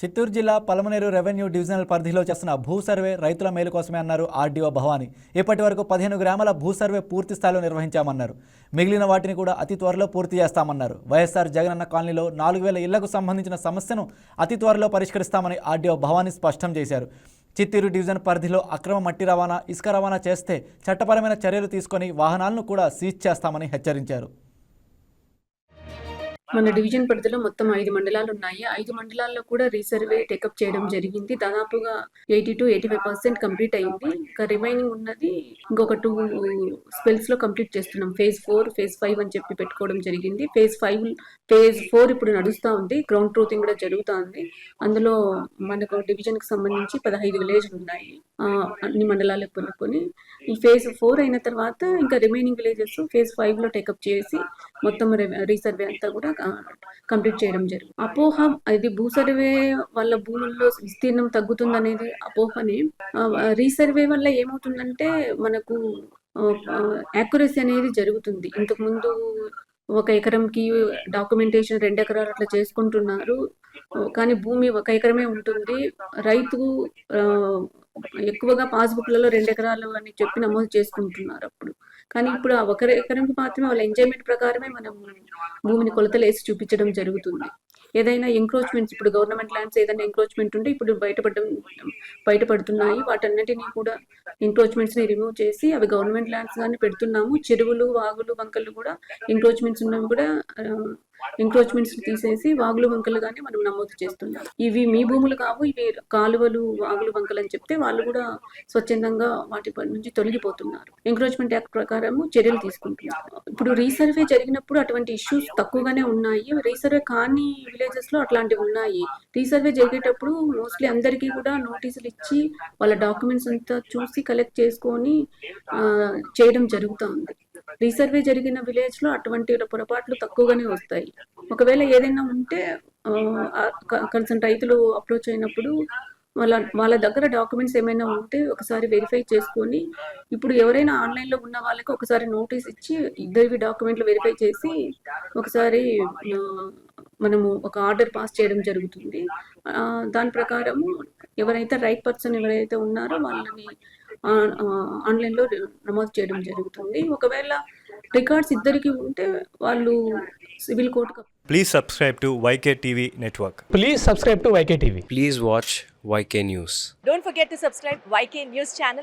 చిత్తూరు జిల్లా Palamaner revenue divisional పరిధిలో చేస్తున్న భూ సర్వే రైతుల మేలు కోసమే అన్నారు ఆర్డీఓ భవానీ. ఇప్పటి వరకు పదిహేను గ్రామాల భూ సర్వే పూర్తి స్థాయిలో నిర్వహించామన్నారు. మిగిలిన వాటిని కూడా అతి త్వరలో పూర్తి చేస్తామన్నారు. వైఎస్ఆర్ జగనన్న కాలనీలో నాలుగు వేల ఇళ్ళకు సంబంధించిన సమస్యను అతి త్వరలో పరిష్కరిస్తామని ఆర్డీఓ భవానీ స్పష్టం చేశారు. చిత్తూరు డివిజన్ పరిధిలో అక్రమ మట్టి రవాణా ఇసుక రవాణా చేస్తే చట్టపరమైన చర్యలు తీసుకొని వాహనాలను కూడా సీజ్ చేస్తామని హెచ్చరించారు. మన డివిజన్ పరిధిలో మొత్తం ఐదు మండలాలు ఉన్నాయి. ఐదు మండలాల్లో కూడా రీసర్వే టేకప్ చేయడం జరిగింది. దాదాపుగా eighty two eighty five percent complete అయింది. ఇంకా రిమైనింగ్ ఉన్నది ఇంకొక టూ స్పెల్స్లో కంప్లీట్ చేస్తున్నాం. ఫేజ్ ఫోర్ ఫేజ్ ఫైవ్ అని చెప్పి పెట్టుకోవడం జరిగింది. ఫేజ్ ఫైవ్ ఫేజ్ ఫోర్ ఇప్పుడు నడుస్తూ ఉంది. గ్రౌండ్ ట్రూతింగ్ కూడా జరుగుతూ ఉంది. అందులో మనకు డివిజన్కి సంబంధించి పదహైదు విలేజ్లు ఉన్నాయి. అన్ని మండలాలకు కొనుక్కొని ఈ ఫేజ్ ఫోర్ అయిన తర్వాత ఇంకా రిమైనింగ్ విలేజెస్ ఫేజ్ ఫైవ్లో టేకప్ చేసి మొత్తం రీసర్వే అంతా కూడా కంప్లీట్ చేయడం జరిగింది. అపోహ ఇది భూ సర్వే వల్ల భూముల్లో విస్తీర్ణం తగ్గుతుందనేది అపోహని. రీసర్వే వల్ల ఏమవుతుందంటే మనకు యాక్యురసీ అనేది జరుగుతుంది. ఇంతకు ముందు ఒక ఎకరంకి డాక్యుమెంటేషన్ రెండు ఎకరాలు అట్లా చేసుకుంటున్నారు. కానీ భూమి ఒక ఎకరమే ఉంటుంది. రైతు ఎక్కువగా పాస్బుక్లలో రెండు ఎకరాలు అని చెప్పి నమోదు చేసుకుంటున్నారు అప్పుడు. కానీ ఇప్పుడు ఆ ఒక ఎకరానికి మాత్రమే వాళ్ళ ఎంజాయ్మెంట్ ప్రకారమే మనం భూమిని కొలతలు వేసి చూపించడం జరుగుతుంది. ఏదైనా ఎంక్రోచ్మెంట్స్ ఇప్పుడు గవర్నమెంట్ ల్యాండ్స్ ఏదైనా ఎంక్రోచ్మెంట్ ఉంటే ఇప్పుడు బయటపడడం బయటపడుతున్నాయి. వాటన్నిటినీ కూడా ఎంక్రోచ్మెంట్స్ని రిమూవ్ చేసి అవి గవర్నమెంట్ ల్యాండ్స్ కానీ పెడుతున్నాము. చెరువులు వాగులు వంకలు కూడా ఎంక్రోచ్మెంట్స్ ఉన్నవి కూడా ఎంక్రోచ్మెంట్స్ తీసేసి వాగులు వంకలు కానీ మనం నమోదు చేస్తున్నాం. ఇవి మీ భూములు కావు ఇవి కాలువలు వాగులు వంకలు అని చెప్తే వాళ్ళు కూడా స్వచ్ఛందంగా వాటి నుంచి తొలగిపోతున్నారు. ఎంక్రోచ్మెంట్ యాక్ట్ ప్రకారము చర్యలు తీసుకుంటున్నారు ఇప్పుడు రీసర్వే జరిగినప్పుడు అటువంటి ఇష్యూస్ తక్కువగానే ఉన్నాయి. రీసర్వే కాని విలేజెస్లో అట్లాంటివి ఉన్నాయి. రీసర్వే జరిగేటప్పుడు మోస్ట్లీ అందరికీ కూడా నోటీసులు ఇచ్చి వాళ్ళ డాక్యుమెంట్స్ అంతా చూసి కలెక్ట్ చేసుకొని చేయడం చేయడం జరుగుతుంది. రీసర్వే జరిగిన విలేజ్లో అటువంటి పొరపాట్లు తక్కువగానే వస్తాయి. ఒకవేళ ఏదైనా ఉంటే కన్సర్న్ రైతులు అప్రోచ్ అయినప్పుడు వాళ్ళ వాళ్ళ దగ్గర డాక్యుమెంట్స్ ఏమైనా ఉంటే ఒకసారి వెరిఫై చేసుకొని ఇప్పుడు ఎవరైనా ఆన్లైన్లో ఉన్న వాళ్ళకి ఒకసారి నోటీస్ ఇచ్చి ఇద్దరివి డాక్యుమెంట్లు వెరిఫై చేసి ఒకసారి మనము ఒక ఆర్డర్ పాస్ చేయడం జరుగుతుంది. దాని ప్రకారము ఎవరైతే రైట్ పర్సన్ ఎవరైతే ఉన్నారో వాళ్ళని ఆన్లైన్లో నమోదు చేయడం జరుగుతుంది. ఒకవేళ రికార్డ్స్ ఇద్దరికి ఉంటే వాళ్ళు civil court please subscribe to YK TV network please subscribe to YK TV please watch YK news don't forget to subscribe YK news channel